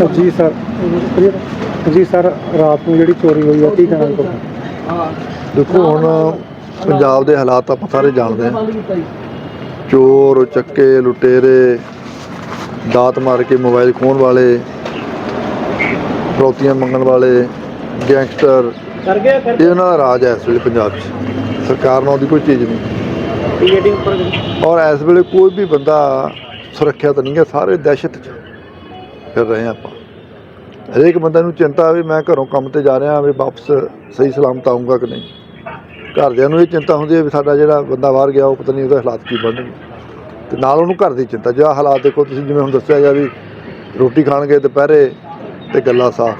ਜੀ ਸਰ ਜੀ ਸਰ ਰਾਤ ਨੂੰ ਜਿਹੜੀ ਚੋਰੀ ਹੋਈ ਆ ਕੀ ਕਹਿਣਾ ਤੁਹਾਡਾ ਦੇਖੋ ਹੁਣ ਪੰਜਾਬ ਦੇ ਹਾਲਾਤ ਆਪਾਂ ਸਾਰੇ ਜਾਣਦੇ ਹਾਂ। ਚੋਰ ਚੱਕੇ ਲੁਟੇਰੇ ਦਾਤ ਮਾਰ ਕੇ ਮੋਬਾਈਲ ਖੋਹਣ ਵਾਲੇ ਫਰੋਤੀਆਂ ਮੰਗਣ ਵਾਲੇ ਗੈਂਗਸਟਰ ਕਰ ਗਿਆ ਕਰ ਇਹ ਉਹਨਾਂ ਦਾ ਰਾਜ ਹੈ ਇਸ ਵੇਲੇ ਪੰਜਾਬ 'ਚ। ਸਰਕਾਰ ਨਾਲ ਉਹਦੀ ਕੋਈ ਚੀਜ਼ ਨਹੀਂ। ਔਰ ਇਸ ਵੇਲੇ ਕੋਈ ਵੀ ਬੰਦਾ ਸੁਰੱਖਿਅਤ ਨਹੀਂ ਹੈ ਸਾਰੇ ਦਹਿਸ਼ਤ 'ਚ। ਫਿਰ ਰਹੇ ਹਾਂ ਆਪਾਂ। ਹਰੇਕ ਬੰਦੇ ਨੂੰ ਚਿੰਤਾ ਵੀ ਮੈਂ ਘਰੋਂ ਕੰਮ ਤੇ ਜਾ ਰਿਹਾ ਵੀ ਵਾਪਸ ਸਹੀ ਸਲਾਮਤ ਆਊਂਗਾ ਕਿ ਨਹੀਂ। ਘਰਦਿਆਂ ਨੂੰ ਇਹ ਚਿੰਤਾ ਹੁੰਦੀ ਹੈ ਵੀ ਸਾਡਾ ਜਿਹੜਾ ਬੰਦਾ ਬਾਹਰ ਗਿਆ, ਉਹ ਪਤਾ ਨਹੀਂ ਉਹਦੇ ਹਾਲਾਤ ਕੀ ਬਣਨਗੇ। ਤੇ ਨਾਲ ਉਹਨੂੰ ਘਰ ਦੀ ਚਿੰਤਾ ਜਿਹੜਾ ਹਾਲਾਤ ਦੇਖੋ, ਤੁਸੀਂ ਜਿਵੇਂ ਹੁਣ ਦੱਸਿਆ ਗਿਆ ਵੀ ਰੋਟੀ ਖਾਣਗੇ ਦੁਪਹਿਰੇ ਤੇ ਗੱਲਾਂ ਸਾਫ਼।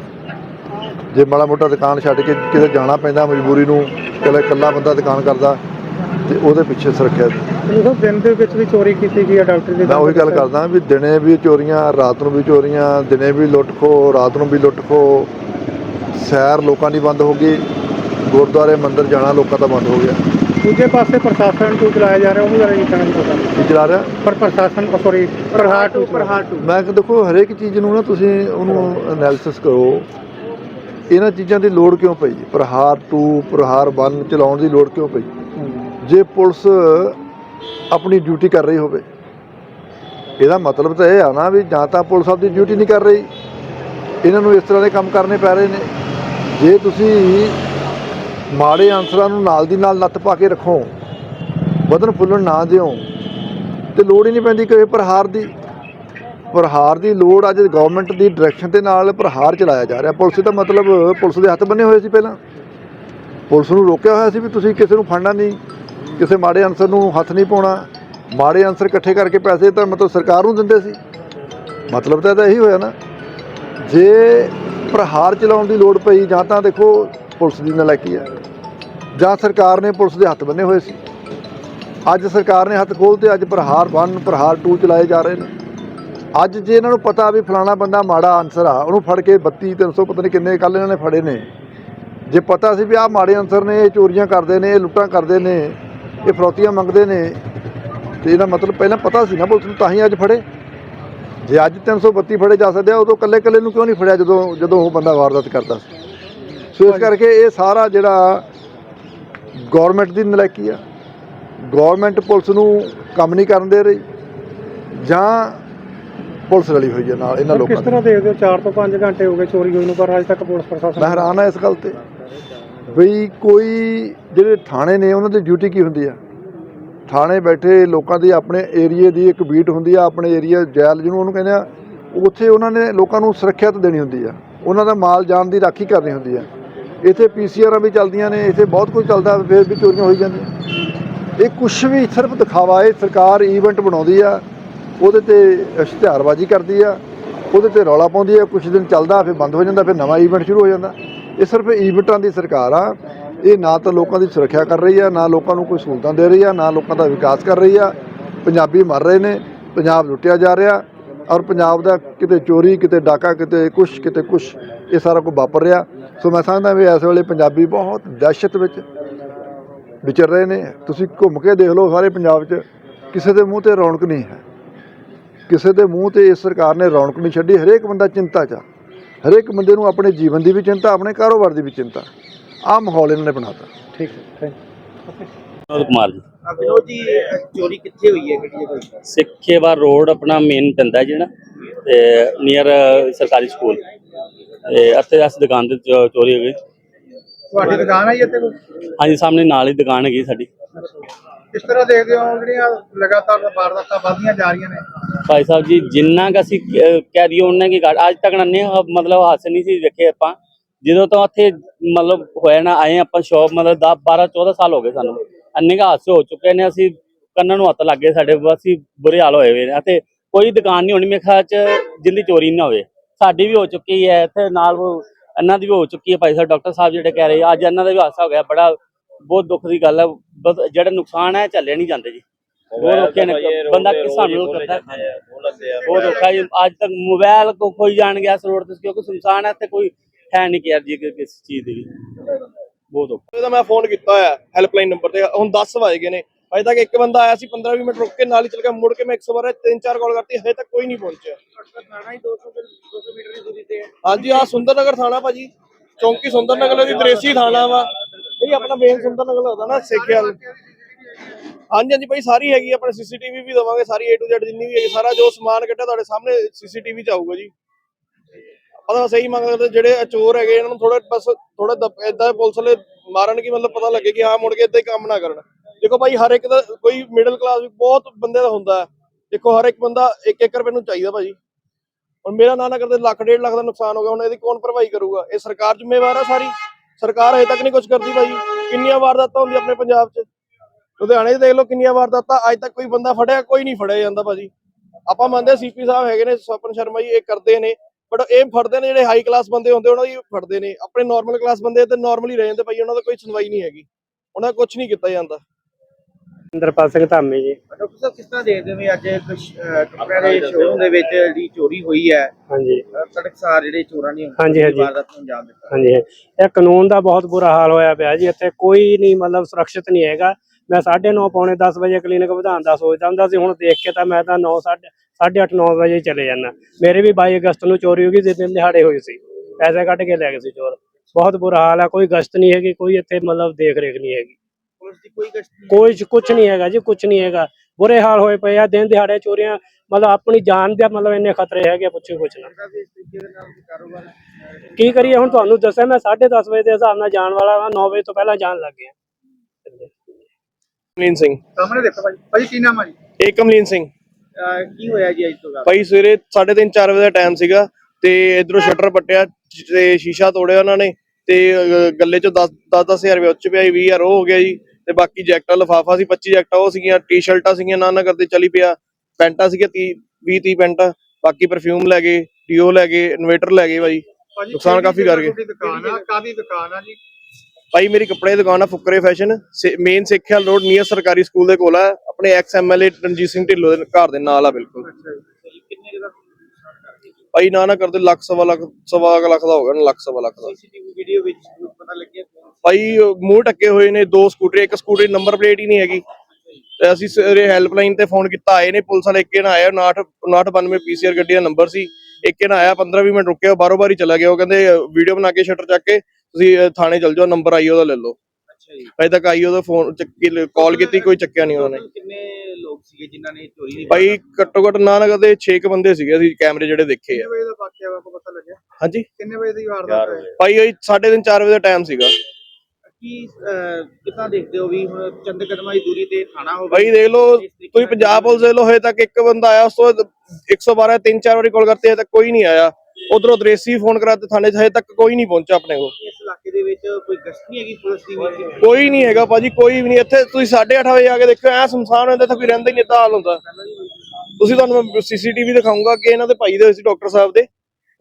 ਜੇ ਮਾੜਾ ਮੋਟਾ ਦੁਕਾਨ ਛੱਡ ਕੇ ਕਿਤੇ ਜਾਣਾ ਪੈਂਦਾ, ਮਜਬੂਰੀ ਨੂੰ ਚਲੇ ਇਕੱਲਾ ਬੰਦਾ ਦੁਕਾਨ ਕਰਦਾ ਤੇ ਉਹਦੇ ਪਿੱਛੇ ਸੁਰੱਖਿਆ ਦੇਖੋ ਦਿਨ ਦੇ ਵਿੱਚ ਵੀ ਚੋਰੀ ਕੀਤੀ ਗਈ ਆ ਡਾਕਟਰ ਦੇ ਮੈਂ ਉਹੀ ਗੱਲ ਕਰਦਾ ਵੀ ਦਿਨੇ ਵੀ ਚੋਰੀਆਂ ਰਾਤ ਨੂੰ ਵੀ ਚੋਰੀਆਂ ਦਿਨੇ ਵੀ ਲੁੱਟ ਖੋ ਰਾਤ ਨੂੰ ਵੀ ਲੁੱਟ ਖੋ ਸੈਰ ਲੋਕਾਂ ਦੀ ਬੰਦ ਹੋ ਗਈ ਗੁਰਦੁਆਰੇ ਮੰਦਿਰ ਜਾਣਾ ਲੋਕਾਂ ਦਾ ਬੰਦ ਹੋ ਗਿਆ। ਦੂਜੇ ਪਾਸੇ ਪ੍ਰਸ਼ਾਸਨ ਟੂ ਚਲਾਇਆ ਜਾ ਰਿਹਾ ਉਹਨੂੰ ਬਾਰੇ ਕੀ ਕਹਿਣਾ ਕੀ ਚਲਾ ਰਿਹਾ? ਪਰ ਪ੍ਰਸ਼ਾਸਨ sorry Prahar two Prahar two ਮੈਂ ਕਿ ਦੇਖੋ ਹਰੇਕ ਚੀਜ਼ ਨੂੰ ਨਾ ਤੁਸੀਂ ਉਹਨੂੰ ਐਨਾਲਿਸਿਸ ਕਰੋ। ਇਹਨਾਂ ਚੀਜ਼ਾਂ ਦੀ ਲੋੜ ਕਿਉਂ ਪਈ? ਪ੍ਰਹਾਰ 2 ਪ੍ਰਹਾਰ 1 ਚਲਾਉਣ ਦੀ ਲੋੜ ਕਿਉਂ ਪਈ? ਜੇ ਪੁਲਿਸ ਆਪਣੀ ਡਿਊਟੀ ਕਰ ਰਹੀ ਹੋਵੇ, ਇਹਦਾ ਮਤਲਬ ਤਾਂ ਇਹ ਆ ਨਾ ਵੀ ਜਾਂ ਤਾਂ ਪੁਲਿਸ ਆਪਦੀ ਡਿਊਟੀ ਨਹੀਂ ਕਰ ਰਹੀ। ਇਹਨਾਂ ਨੂੰ ਇਸ ਤਰ੍ਹਾਂ ਦੇ ਕੰਮ ਕਰਨੇ ਪੈ ਰਹੇ ਨੇ। ਜੇ ਤੁਸੀਂ ਮਾੜੇ ਅਨਸਰਾਂ ਨੂੰ ਨਾਲ ਦੀ ਨਾਲ ਨੱਥ ਪਾ ਕੇ ਰੱਖੋ, ਵਧਣ ਫੁੱਲਣ ਨਾ ਦਿਓ, ਤੇ ਲੋੜ ਹੀ ਨਹੀਂ ਪੈਂਦੀ ਕਿ ਪ੍ਰਹਾਰ ਦੀ। ਪ੍ਰਹਾਰ ਦੀ ਲੋੜ ਅੱਜ ਗਵਰਨਮੈਂਟ ਦੀ ਡਾਇਰੈਕਸ਼ਨ ਦੇ ਨਾਲ ਪ੍ਰਹਾਰ ਚਲਾਇਆ ਜਾ ਰਿਹਾ। ਪੁਲਿਸ ਦਾ ਮਤਲਬ ਪੁਲਿਸ ਦੇ ਹੱਥ ਬੰਨੇ ਹੋਏ ਸੀ ਪਹਿਲਾਂ। ਪੁਲਿਸ ਨੂੰ ਰੋਕਿਆ ਹੋਇਆ ਸੀ ਵੀ ਤੁਸੀਂ ਕਿਸੇ ਨੂੰ ਫੜਨਾ ਨਹੀਂ। ਕਿਸੇ ਮਾੜੇ ਅਨਸਰ ਨੂੰ ਹੱਥ ਨਹੀਂ ਪਾਉਣਾ, ਮਾੜੇ ਅਨਸਰ ਇਕੱਠੇ ਕਰਕੇ ਪੈਸੇ ਤਾਂ ਮਤਲਬ ਸਰਕਾਰ ਨੂੰ ਦਿੰਦੇ ਸੀ। ਮਤਲਬ ਤਾਂ ਇਹਦਾ ਇਹੀ ਹੋਇਆ ਨਾ। ਜੇ ਪ੍ਰਹਾਰ ਚਲਾਉਣ ਦੀ ਲੋੜ ਪਈ, ਜਾਂ ਤਾਂ ਦੇਖੋ ਪੁਲਿਸ ਦੀ ਨਲਾਇਕੀ ਹੈ। ਜਾਂ ਸਰਕਾਰ ਨੇ ਪੁਲਿਸ ਦੇ ਹੱਥ ਬੰਨੇ ਹੋਏ ਸੀ। ਅੱਜ ਸਰਕਾਰ ਨੇ ਹੱਥ ਖੋਲ੍ਹਤੇ ਅੱਜ ਪ੍ਰਹਾਰ 1 ਪ੍ਰਹਾਰ 2 ਚਲਾਏ ਜਾ ਰਹੇ ਨੇ। ਅੱਜ ਜੇ ਇਹਨਾਂ ਨੂੰ ਪਤਾ ਵੀ ਫਲਾਣਾ ਬੰਦਾ ਮਾੜਾ ਅਨਸਰ ਆ, ਉਹਨੂੰ ਫੜ ਕੇ 32 300 ਪਤਾ ਨਹੀਂ ਕਿੰਨੇ ਕੱਲ ਇਹਨਾਂ ਨੇ ਫੜੇ ਨੇ। ਜੇ ਪਤਾ ਸੀ ਵੀ ਆਹ ਮਾੜੇ ਅਨਸਰ ਨੇ, ਇਹ ਚੋਰੀਆਂ ਕਰਦੇ ਨੇ, ਇਹ ਲੁੱਟਾਂ ਕਰਦੇ ਨੇ ਇਹ ਫਰੌਤੀਆਂ ਮੰਗਦੇ ਨੇ ਤੇ ਇਹਦਾ ਮਤਲਬ ਪਹਿਲਾਂ ਪਤਾ ਸੀ ਨਾ ਪੁਲਿਸ ਨੂੰ ਤਾਂ ਹੀ ਅੱਜ ਫੜੇ। ਜੇ ਅੱਜ 332 ਫੜੇ ਜਾ ਸਕਦੇ ਆ ਉਦੋਂ ਕੱਲੇ ਕੱਲੇ ਨੂੰ ਕਿਉਂ ਨਹੀਂ ਫੜਿਆ ਜਦੋਂ ਜਦੋਂ ਉਹ ਬੰਦਾ ਵਾਰਦਾਤ ਕਰਦਾ ਸੀ? ਸੋ ਇਸ ਕਰਕੇ ਇਹ ਸਾਰਾ ਜਿਹੜਾ ਗਵਰਨਮੈਂਟ ਦੀ ਨਲਾਇਕੀ ਆ। ਗਵਰਨਮੈਂਟ ਪੁਲਿਸ ਨੂੰ ਕੰਮ ਨਹੀਂ ਕਰਨ ਦੇ ਰਹੀ ਜਾਂ ਪੁਲਿਸ ਰਲੀ ਹੋਈ ਹੈ ਨਾਲ ਇਹਨਾਂ ਕਿਸ ਲੋਕਾਂ ਦੀ। ਤਰ੍ਹਾਂ ਦੇਖਦੇ ਹੋ? 4 ਤੋਂ 5 ਘੰਟੇ ਹੋ ਗਏ ਚੋਰੀ ਹੋਈ ਨੂੰ ਪਰ ਅਜੇ ਤੱਕ ਪੁਲਿਸ ਪ੍ਰਸ਼ਾਸਨ ਮੈਂ ਹੈਰਾਨ ਆ ਇਸ ਗੱਲ ਤੇ। ਬਈ ਕੋਈ ਜਿਹੜੇ ਥਾਣੇ ਨੇ, ਉਹਨਾਂ ਦੀ ਡਿਊਟੀ ਕੀ ਹੁੰਦੀ ਆ? ਥਾਣੇ ਬੈਠੇ ਲੋਕਾਂ ਦੀ ਆਪਣੇ ਏਰੀਏ ਦੀ ਇੱਕ ਬੀਟ ਹੁੰਦੀ ਆ, ਆਪਣੇ ਏਰੀਆ ਜੈਲ ਜਿਹਨੂੰ ਉਹਨੂੰ ਕਹਿੰਦੇ ਆ, ਉੱਥੇ ਉਹਨਾਂ ਨੇ ਲੋਕਾਂ ਨੂੰ ਸੁਰੱਖਿਆ ਦੇਣੀ ਹੁੰਦੀ ਆ। ਉਹਨਾਂ ਦਾ ਮਾਲ ਜਾਨ ਦੀ ਰਾਖੀ ਕਰਨੀ ਹੁੰਦੀ ਆ। ਇੱਥੇ ਪੀਸੀਆਰਾਂ ਵੀ ਚੱਲਦੀਆਂ ਨੇ, ਇੱਥੇ ਬਹੁਤ ਕੁਝ ਚੱਲਦਾ, ਫਿਰ ਵੀ ਚੋਰੀਆਂ ਹੋਈ ਜਾਂਦੀਆਂ। ਇਹ ਕੁਛ ਵੀ ਸਿਰਫ ਦਿਖਾਵਾ ਹੈ ਸਰਕਾਰ ਇਵੈਂਟ ਬਣਾਉਂਦੀ ਆ, ਉਹਦੇ ਤੇ ਇਸ਼ਤਿਹਾਰਬਾਜ਼ੀ ਕਰਦੀ ਆ, ਉਹਦੇ ਤੇ ਰੌਲਾ ਪਾਉਂਦੀ ਆ ਕੁਝ ਦਿਨ ਚੱਲਦਾ, ਫਿਰ ਬੰਦ ਹੋ ਜਾਂਦਾ, ਫਿਰ ਨਵਾਂ ਇਵੈਂਟ ਸ਼ੁਰੂ ਹੋ ਜਾਂਦਾ। ਇਹ ਸਿਰਫ ਇਵੈਂਟਾਂ ਦੀ ਸਰਕਾਰ ਆ। ਇਹ ਨਾ ਤਾਂ ਲੋਕਾਂ ਦੀ ਸੁਰੱਖਿਆ ਕਰ ਰਹੀ ਆ, ਨਾ ਲੋਕਾਂ ਨੂੰ ਕੋਈ ਸਹੂਲਤਾਂ ਦੇ ਰਹੀ ਆ, ਨਾ ਲੋਕਾਂ ਦਾ ਵਿਕਾਸ ਕਰ ਰਹੀ ਆ। ਪੰਜਾਬੀ ਮਰ ਰਹੇ ਨੇ, ਪੰਜਾਬ ਲੁੱਟਿਆ ਜਾ ਰਿਹਾ ਔਰ ਪੰਜਾਬ ਦਾ ਕਿਤੇ ਚੋਰੀ, ਕਿਤੇ ਡਾਕਾ, ਕਿਤੇ ਕੁਛ ਕਿਤੇ ਕੁਛ ਇਹ ਸਾਰਾ ਕੁਝ ਵਾਪਰ ਰਿਹਾ। ਸੋ ਮੈਂ ਸਮਝਦਾ ਵੀ ਇਸ ਵੇਲੇ ਪੰਜਾਬੀ ਬਹੁਤ ਦਹਿਸ਼ਤ ਵਿੱਚ ਵਿਚਰ ਰਹੇ ਨੇ। ਤੁਸੀਂ ਘੁੰਮ ਕੇ ਦੇਖ ਲਓ ਸਾਰੇ ਪੰਜਾਬ 'ਚ, ਕਿਸੇ ਦੇ ਮੂੰਹ ਤੇ ਰੌਣਕ ਨਹੀਂ ਹੈ। ਕਿਸੇ ਦੇ ਮੂੰਹ ਤੇ ਇਸ ਸਰਕਾਰ ਨੇ ਰੌਣਕ ਨਹੀਂ ਛੱਡੀ, ਹਰੇਕ ਬੰਦਾ ਚਿੰਤਾ 'ਚ ਆ। ਹਰੇਕ ਬੰਦੇ ਨੂੰ ਆਪਣੇ ਜੀਵਨ ਦੀ ਵੀ ਚਿੰਤਾ ਆਪਣੇ ਕਾਰੋਬਾਰ ਦੀ ਵੀ ਚਿੰਤਾ। ਆਹ ਮਾਹੌਲ ਇਹਨਾਂ ਨੇ ਬਣਾਤਾ। ਠੀਕ ਹੈ ਥੈਂਕ ਵਿਨੋਦ ਕੁਮਾਰ ਜੀ। ਵਿਨੋਦ ਜੀ ਇਹ ਚੋਰੀ ਕਿੱਥੇ ਹੋਈ ਹੈ ਕਿਹੜੀ ਜਗ੍ਹਾ ਹੋਈ? ਹੈ ਸਿੱਖੇਵਾਰ ਰੋਡ ਆਪਣਾ ਮੇਨ ਪੈਂਦਾ ਜਿਹੜਾ ਤੇ ਨੀਅਰ ਸਰਕਾਰੀ ਸਕੂਲ ਤੇ ਇੱਥੇ ਇਸ ਦੁਕਾਨ ਤੇ ਚੋਰੀ ਹੋ ਗਈ। ਤੁਹਾਡੀ ਦੁਕਾਨ ਹੈ ਜੀ ਇੱਥੇ ਕੋਈ? ਹਾਂਜੀ ਸਾਹਮਣੇ ਨਾਲ ਹੀ ਦੁਕਾਨ ਹੈਗੀ ਸਾਡੀ। ਕਿਸ ਤਰ੍ਹਾਂ ਦੇਖਦੇ ਹੋ ਜਿਹੜੀਆਂ ਲਗਾਤਾਰ ਵਾਰਦਾਤਾਂ ਵਧਦੀਆਂ ਜਾ ਰਹੀਆਂ ਨੇ? ਭਾਈ ਸਾਹਿਬ ਜੀ, ਜਿੰਨਾ ਕੁ ਅਸੀਂ ਕਹਿ ਦਈਏ ਉਹਨਾਂ ਕੀ ਗੱਲ ਅੱਜ ਤੱਕ ਨੰਨੇ ਮਤਲਬ ਹਾਸੇ ਨਹੀਂ ਸੀ ਵੇਖੇ ਆਪਾਂ। ਜਦੋਂ ਤੋਂ ਇੱਥੇ, ਮਤਲਬ ਹੋਇਆ ਨਾ, ਆਏ ਆਪਾਂ ਸ਼ੌਪ ਮਤਲਬ 10 12 14 ਸਾਲ ਹੋ ਗਏ ਸਾਨੂੰ। ਅੰਨੇ ਕੁ ਹਾਸੇ ਹੋ ਚੁੱਕੇ ਨੇ, ਅਸੀਂ ਕੰਨਾਂ ਨੂੰ ਹੱਥ ਲੱਗੇ ਸਾਡੇ, ਬਸ ਹੀ ਬੁਰੇ ਹਾਲ ਹੋਏ ਹੋਏ ਨੇ। ਅਤੇ ਕੋਈ ਦੁਕਾਨ ਨਹੀਂ ਹੋਣੀ, ਮੇਰੇ ਖਿਆਲ ਚ ਜਿੰਦੀ ਚੋਰੀ ਨਾ ਹੋਵੇ। ਸਾਡੀ ਵੀ ਹੋ ਚੁੱਕੀ ਹੈ, ਇੱਥੇ ਨਾਲ ਇਹਨਾਂ ਦੀ ਵੀ ਹੋ ਚੁੱਕੀ ਹੈ ਭਾਈ ਸਾਹਿਬ, ਡਾਕਟਰ ਸਾਹਿਬ ਜਿਹੜੇ ਕਹਿ ਰਹੇ, ਅੱਜ ਇਹਨਾਂ ਦਾ ਵੀ ਹਾਸਾ ਹੋ ਗਿਆ, ਬੜਾ, ਬਹੁਤ ਦੁੱਖ ਦੀ ਗੱਲ ਹੈ। ਬਸ ਜਿਹੜਾ ਨੁਕਸਾਨ ਹੈ, ਝੱਲੇ ਨਹੀਂ ਜਾਂਦੇ ਜੀ। ਬਹੁਤ ਔਖੇ ਨੇ ਬੰਦਾ ਕਿਸਾਨ ਨੂੰ ਕਰਦਾ? ਹੈ। ਬਹੁਤ ਔਖਾ ਜੀ ਅੱਜ ਤੱਕ ਮੋਬਾਈਲ ਕੋ ਕੋਈ ਜਾਣ ਗਿਆ ਇਸ ਰੋਡ ਤੇ ਕਿਉਂਕਿ ਸੁਨਸਾਨ ਹੈ ਤੇ ਕੋਈ ਹੈ ਨਹੀਂ ਕਿ ਯਾਰ ਜੀ ਕਿ ਕਿਸ ਚੀਜ਼ ਦੀ ਵੀ। ਬਹੁਤ ਔਖਾ। ਇਹਦਾ ਮੈਂ ਫੋਨ ਕੀਤਾ ਹੋਇਆ ਹੈਲਪਲਾਈਨ ਨੰਬਰ ਤੇ ਹੁਣ 10 ਵਜ ਗਏ ਨੇ। ਅਜੇ ਤੱਕ ਇੱਕ ਬੰਦਾ ਆਇਆ ਸੀ 15-20 ਮਿੰਟ ਰੁਕ ਕੇ ਨਾਲ ਹੀ ਚਲ ਗਿਆ ਮੁੜ ਕੇ ਮੈਂ 100 ਵਾਰ ਤਿੰਨ ਚਾਰ ਕਾਲ ਕਰਤੀ ਹਜੇ ਤੱਕ ਕੋਈ ਨਹੀਂ ਪਹੁੰਚਿਆ। ਥਾਣਾ ਹੀ 200 200 ਮੀਟਰ ਦੀ ਦੂਰੀ ਤੇ ਹੈ ਹਾਂਜੀ ਆ ਸੁੰਦਰਨਗਰ ਥਾਣਾ ਭਾਜੀ। ਚੌਂਕੀ ਸੁੰਦਰਨਗਰ ਦੀ ਦ੍ਰੇਸੀ ਥਾਣਾ ਵਾ। ਇਹ ਆਪਣਾ ਮੇਨ ਸੁੰਦਰਨਗਰ ਲੱਗਦਾ ਨਾ ਸੇਖਿਆਲ। ਹਾਂਜੀ ਹਾਂਜੀ ਭਾਈ, ਸਾਰੀ ਹੈਗੀ ਆਪਣੇ ਸੀਸੀਟੀਵੀ ਵੀ ਦਵਾਂਗੇ, ਸਾਰੀ A to Z ਜਿੰਨੀ ਵੀ ਹੈਗੀ, ਸਾਰਾ ਜੋ ਸਮਾਨ ਕੱਢਿਆ ਤੁਹਾਡੇ ਸਾਹਮਣੇ ਸੀਸੀਟੀਵੀ ਚ ਆਊਗਾ ਜੀ। ਪਤਾ ਸਹੀ ਮੰਗ ਜਿਹੜੇ ਚੋਰ ਹੈਗੇ, ਇਹਨਾਂ ਨੂੰ ਥੋੜਾ ਬਸ ਥੋੜਾ ਇਦਾਂ ਪੁਲਿਸ ਵਾਲੇ ਮਾਰਨ ਕੀ ਮਤਲਬ ਪਤਾ ਲੱਗੇ ਕਿ ਹਾਂ, ਮੁੜ ਕੇ ਇਦਾਂ ਹੀ ਕੰਮ ਨਾ ਕਰਨ। ਦੇਖੋ ਭਾਈ, ਹਰ ਇੱਕ ਦਾ ਕੋਈ ਮਿਡਲ ਕਲਾਸ ਬਹੁਤ ਬੰਦੇ ਦਾ ਹੁੰਦਾ ਹੈ। ਦੇਖੋ, ਹਰ ਇੱਕ ਬੰਦਾ 1-1 ਰੁਪਏ ਨੂੰ ਚਾਹੀਦਾ ਭਾਜੀ। ਹੁਣ ਮੇਰਾ ਨਾਂ ਨਾ ਕਰਦੇ, ਲੱਖ ਡੇਢ ਲੱਖ ਦਾ ਨੁਕਸਾਨ ਹੋ ਗਿਆ, ਹੁਣ ਇਹਦੀ ਕੌਣ ਭਰਵਾਈ ਕਰੂਗਾ? ਇਹ ਸਰਕਾਰ ਜ਼ਿੰਮੇਵਾਰ ਆ ਸਾਰੀ। ਸਰਕਾਰ ਹਜੇ ਤੱਕ ਨਹੀਂ ਕੁਝ ਕਰਦੀ ਭਾਜੀ। ਕਿੰਨੀਆਂ ਵਾਰਦਾਤਾਂ ਹੁੰਦੀਆਂ ਆਪਣੇ ਪੰਜਾਬ 'ਚ? ਲੁਧਿਆਣੇ 'ਚ ਦੇਖ ਲਓ ਕਿੰਨੀਆਂ ਵਾਰਦਾਤਾਂ ਅੱਜ ਤੱਕ ਕੋਈ ਬੰਦਾ ਫੜਿਆ ਕੋਈ ਨਹੀਂ ਫੜਿਆ ਜਾਂਦਾ ਭਾਜੀ। ਆਪਾਂ ਮੰਨਦੇ ਸੀਪੀ ਸਾਹਿਬ ਹੈਗੇ ਨੇ ਸਵਪਨ ਸ਼ਰਮਾ ਜੀ ਇਹ ਕਰਦੇ ਨੇ ਬਟ ਇਹ ਫੜਦੇ ਨੇ ਜਿਹੜੇ ਹਾਈ ਕਲਾਸ ਬੰਦੇ ਹੁੰਦੇ ਉਹਨਾਂ ਦੀ ਫੜਦੇ ਨੇ। ਆਪਣੇ ਨਾਰਮਲ ਕਲਾਸ ਬੰਦੇ ਤੇ ਨਾਰਮਲੀ ਰਹਿ ਜਾਂਦੇ ਭਾਈ ਉਹਨਾਂ ਦਾ ਕੋਈ ਸੁਣਵਾਈ ਨਹੀਂ ਹੈਗੀ। ਉਹਨਾਂ ਦਾ ਕੁਝ ਨਹੀਂ ਕੀਤਾ ਜਾਂਦਾ। ਇੰਦਰਪਾਲ ਸਿੰਘ ਧਾਮੀ ਜੀ। ਡਾਕਟਰ ਸਾਹਿਬ ਕਿਸ ਤਰ੍ਹਾਂ ਦੇਖਦੇ ਹੋ ਅੱਜ ਕੱਪੜਿਆਂ ਦੇ ਸ਼ੋਰੂਮ ਦੇ ਵਿੱਚ ਜਿਹੜੀ ਚੋਰੀ ਹੋਈ ਹੈ? ਹਾਂਜੀ। ਸੜਕਸਾਰ ਜਿਹੜੇ ਚੋਰਾਂ ਨੇ ਹਾਂਜੀ, ਹਾਂਜੀ। ਵਾਰਦਾਤ ਨੂੰ ਅੰਜਾਮ ਦਿੱਤਾ। ਹਾਂਜੀ। ਇਹ ਕਾਨੂੰਨ ਦਾ ਬਹੁਤ ਬੁਰਾ ਹਾਲ ਹੋਇਆ ਪਿਆ ਜੀ ਇੱਥੇ ਕੋਈ ਨਹੀਂ ਮਤਲਬ ਸੁਰੱਖਿਅਤ ਨਹੀਂ ਹੈਗਾ। ਮੈਂ 9:30 ਪੌਣੇ 10 ਵਜੇ ਕਲੀਨਿਕ ਵਧਾਉਣ ਦਾ ਸੋਚਦਾ ਹੁੰਦਾ ਸੀ ਹੁਣ ਦੇਖ ਕੇ ਤਾਂ ਮੈਂ ਤਾਂ 9 8:30 9 ਵਜੇ ਚਲੇ ਜਾਂਦਾ। ਮੇਰੇ ਵੀ 22 ਅਗਸਤ ਨੂੰ ਚੋਰੀ ਹੋ ਗਈ ਜਿਸ ਦਿਨ ਦਿਹਾੜੇ ਹੋਈ ਸੀ। ਪੈਸੇ ਕੱਢ ਕੇ ਲੈ ਗਏ ਸੀ ਚੋਰ। ਬਹੁਤ ਬੁਰਾ ਹਾਲ ਹੈ ਕੋਈ ਗਸ਼ਤ ਨਹੀਂ ਹੈਗੀ ਕੋਈ ਇੱਥੇ ਮਤਲਬ ਦੇਖ ਰੇਖ ਨਹੀਂ ਹੈਗੀ। ਕੋਈ ਗਸ਼ਤ ਨਹੀਂ ਕੋਈ ਕੁਝ ਨਹੀਂ ਹੈਗਾ ਜੀ ਕੁਝ ਨਹੀਂ ਹੈਗਾ। ਬੁਰੇ ਹਾਲ ਹੋਏ ਪਏ ਆ ਦਿਨ ਦਿਹਾੜੇ ਚੋਰੀਆਂ ਮਤਲਬ ਆਪਣੀ ਜਾਨ ਦੇ ਮਤਲਬ ਇੰਨੇ ਖਤਰੇ ਹੈਗੇ ਪੁੱਛੋ ਕੁਛ ਨਾ। ਕੀ ਕਰੀਏ ਹੁਣ ਤੁਹਾਨੂੰ ਦੱਸਿਆ ਮੈਂ 10:30 ਵਜੇ ਦੇ ਹਿਸਾਬ ਨਾਲ ਜਾਣ ਵਾਲਾ ਹਾਂ 9 ਵਜੇ ਤੋਂ ਪਹਿਲਾਂ ਜਾਣ ਲੱਗ ਗਿਆ। ਕਮਲੀਨ ਸਿੰਘ। ਸਾਹਮਣੇ ਦੇਖੋ ਭਾਜੀ। ਭਾਜੀ ਕੀ ਨਾਮ ਆ ਜੀ? ਇਹ ਕਮਲੀਨ ਸਿੰਘ। ਅਹ, ਕੀ ਹੋਇਆ ਜੀ ਅੱਜ ਤੋਂ ਗੱਲ ਭਾਈ ਸਵੇਰੇ 3:30 4 ਵਜੇ ਦਾ ਟਾਈਮ ਸੀਗਾ ਤੇ ਇਧਰੋਂ ਸ਼ਟਰ ਪੱਟਿਆ ਤੇ ਸ਼ੀਸ਼ਾ ਤੋੜਿਆ ਉਹਨਾਂ ਨੇ ਤੇ ਅਹ, ਗੱਲੇ ਚੋਂ 10 10 ਹਜ਼ਾਰ ਰੁਪਏ ਉੱਚ ਪਿਆ ਜੀ 20000 ਉਹ ਹੋ ਗਿਆ ਜੀ ਤੇ ਬਾਕੀ ਜੈਕਟਾਂ ਲਫਾਫਾ ਸੀ 25 ਜੈਕਟਾਂ ਉਹ ਸੀਗੀਆਂ ਟੀ-ਸ਼ਰਟਾਂ ਸੀਗੀਆਂ ਨਾ ਨਾ ਕਰਦੇ ਚਲੀ ਪਿਆ ਪੈਂਟਾਂ ਸੀਗੀਆਂ 30 20 30 ਪੈਂਟਾਂ ਬਾਕੀ ਪਰਫਿਊਮ ਲੈ ਗਏ ਡੀਓ ਲੈ ਗਏ ਇਨਵੇਟਰ ਲੈ ਗਏ ਭਾਈ। ਭਾਜੀ ਨੁਕਸਾਨ ਕਾਫੀ ਕਰ ਗਏ। ਦੁਕਾਨ ਆ ਕਾਦੀ ਦੁਕਾਨ ਆ ਜੀ? ਭਾਈ ਮੇਰੀ ਕੱਪੜੇ ਦੀ ਦੁਕਾਨ ਆ Fukrey fashion. Main Sikhiya road near ਸਰਕਾਰੀ ਸਕੂਲ ਦੇ ਕੋਲ ਆ। ਆਪਣੇ ਐਕਸ ਐਮਐਲਏ ਰਣਜੀਤ ਸਿੰਘ ਢਿੱਲੋਂ ਦੇ ਘਰ ਦੇ ਨਾਲ ਆ ਬਿਲਕੁਲ। ਭਾਈ ਨਾ ਨਾ ਕਰਦੇ ਲੱਖ ਸਵਾ ਲੱਖ ਸਵਾ ਲੱਖ ਦਾ ਹੋ ਗਿਆ ਨਾ ਲੱਖ ਸਵਾ ਲੱਖ ਦਾ। ਸੀਸੀਟੀਵੀ ਵੀਡੀਓ ਵਿੱਚ ਕੁਛ ਪਤਾ ਲੱਗਿਆ ਕੌਣ ਭਾਈ ਮੂੰਹ ਟੱਕੇ ਹੋਏ ਨੇ ਦੋ ਸਕੂਟਰ ਇੱਕ ਸਕੂਟਰ ਨੰਬਰ ਪਲੇਟ ਹੀ ਨਹੀਂ ਹੈਗੀ। ਤੇ ਅਸੀਂ ਸਵੇਰੇ ਹੈਲਪਲਾਈਨ ਤੇ ਫੋਨ ਕੀਤਾ ਆਏ ਨੇ ਪੁਲਿਸ ਵਾਲੇ ਇੱਕੇ ਨਾ ਆਇਆ 59 5992 ਪੀਸੀਆਰ ਗੱਡੀ ਦਾ ਨੰਬਰ ਸੀ। ਇੱਕੇ ਨਾ ਆਇਆ 15 20 ਮਿੰਟ ਰੁਕਿਆ ਬਾਰੋ ਬਾਰੀ ਚਲਾ ਗਿਆ ਉਹ ਕਹਿੰਦੇ ਵੀਡੀਓ ਬਣਾ ਕੇ ਸ਼ਟਰ ਚੱਕ ਕੇ ਤੁਸੀਂ ਅਹ, ਥਾਣੇ ਚਲ ਜਾਓ ਨੰਬਰ ਆਈ ਉਹਦਾ ਲੈ ਲਓ। ਅੱਛਾ ਜੀ। ਅਜੇ ਤੱਕ ਆਈ ਉਹਦਾ ਫੋਨ ਚੱਕੀ ਕਾਲ ਕੀਤੀ ਕੋਈ ਚੱਕਿਆ ਨਹੀਂ ਉਹਨਾਂ। ਨੇ ਕਿੰਨੇ ਲੋਕ ਸੀਗੇ ਜਿਨ੍ਹਾਂ ਨੇ ਚੋਰੀ ਦੀ ਭਾਈ ਘੱਟੋ ਘੱਟ ਨਾ ਕਰਦੇ 6 ਬੰਦੇ ਸੀਗੇ ਅਸੀਂ ਕੈਮਰੇ ਜਿਹੜੇ ਦੇਖੇ ਆ। ਕਿੰਨੇ ਵਜੇ ਦਾ ਵਾਕਿਆ ਵਾ ਪਤਾ ਲੱਗਿਆ? ਹਾਂਜੀ? ਕਿੰਨੇ ਵਜੇ ਦੀ ਵਾਰਦਾਤ ਹੈ ਭਾਈ ਉਹ 3:30 4 ਵਜੇ ਦਾ ਟਾਈਮ ਸੀਗਾ। ਕੀ ਅਹ, ਕਿੱਦਾਂ ਦੇਖਦੇ ਹੋ ਵੀ ਹੁਣ ਚੰਦ ਕਦਮਾਂ ਦੀ ਦੂਰੀ ਤੇ ਥਾਣਾ ਹੋਵੇ? ਭਾਈ ਦੇਖ ਲਓ ਤੁਸੀਂ ਪੰਜਾਬ ਪੁਲਿਸ ਦੇ ਲੋ ਹਜੇ ਤੱਕ ਇੱਕ ਬੰਦਾ ਆਇਆ ਉਸ ਤੋਂ ਬਾਅਦ 112 ਤਿੰਨ ਚਾਰ ਵਾਰੀ ਕਾਲ ਕਰਤੇ ਹਜੇ ਤੱਕ ਕੋਈ ਨਹੀਂ ਆਇਆ। ਉਧਰੋਂ ਦਰੇਸੀ ਫੋਨ ਕਰਾਤੇ ਥਾਣੇ 'ਚ ਹਜੇ ਤੱਕ ਕੋਈ ਨਹੀਂ ਪਹੁੰਚਿਆ ਆਪਣੇ ਕੋਲ। ਇਸ ਇਲਾਕੇ ਦੇ ਵਿੱਚ ਕੋਈ ਗਸ਼ਤ ਨਹੀਂ ਹੈਗੀ ਪੁਲਿਸ ਦੀ ਵੀ ਕੋਈ ਨਹੀਂ ਹੈਗਾ ਭਾਜੀ ਕੋਈ ਵੀ ਨਹੀਂ। ਇੱਥੇ ਤੁਸੀਂ 8:30 ਵਜੇ ਆ ਕੇ ਦੇਖੋ ਐ ਸੁਨਸਾਨ ਹੁੰਦਾ ਤਾਂ ਕੋਈ ਰਹਿੰਦਾ ਹੀ ਨਹੀਂ ਏਦਾਂ ਹਾਲ ਹੁੰਦਾ। ਤੁਸੀਂ ਤੁਹਾਨੂੰ ਮੈਂ ਸੀਸੀਟੀਵੀ ਦਿਖਾਉਂਗਾ ਕਿ ਇਹਨਾਂ ਦੇ ਭਾਈ ਦੇ ਹੋਏ ਸੀ ਡਾਕਟਰ ਸਾਹਿਬ ਦੇ।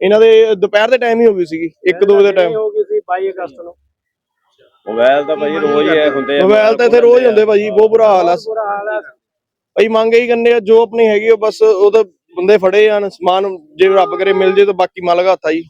ਇਹਨਾਂ ਦੇ ਦੁਪਹਿਰ ਦੇ ਟਾਈਮ ਹੀ ਹੋ ਗਈ ਸੀਗੀ 1 2 ਦੇ ਟਾਈਮ। ਹੋ ਗਈ ਸੀ 22 ਅਗਸਤ ਨੂੰ। ਮੋਬਾਈਲ ਤਾਂ ਭਾਈ ਰੋਜ਼ ਹੀ ਹੁੰਦੇ ਆ ਮੋਬਾਈਲ ਤਾਂ ਇੱਥੇ ਰੋਜ਼ ਹੁੰਦੇ ਭਾਜੀ ਬਹੁਤ ਬੁਰਾ ਹਾਲ ਆ। ਬੁਰਾ ਹਾਲ ਹੈ ਭਾਈ ਮੰਗ ਇਹੀ ਕਰਨੇ ਆ ਜੋ ਆਪਣੀ ਹੈਗੀ ਉਹ ਬਸ ਉਹਦੇ ਬੰਦੇ ਫੜੇ ਜਾਣ, ਸਮਾਨ ਜੇ ਰੱਬ ਕਰੇ ਮਿਲ ਜੇ ਤਾਂ ਬਾਕੀ ਮਾਲਕ ਹੱਥ ਆ ਜੀ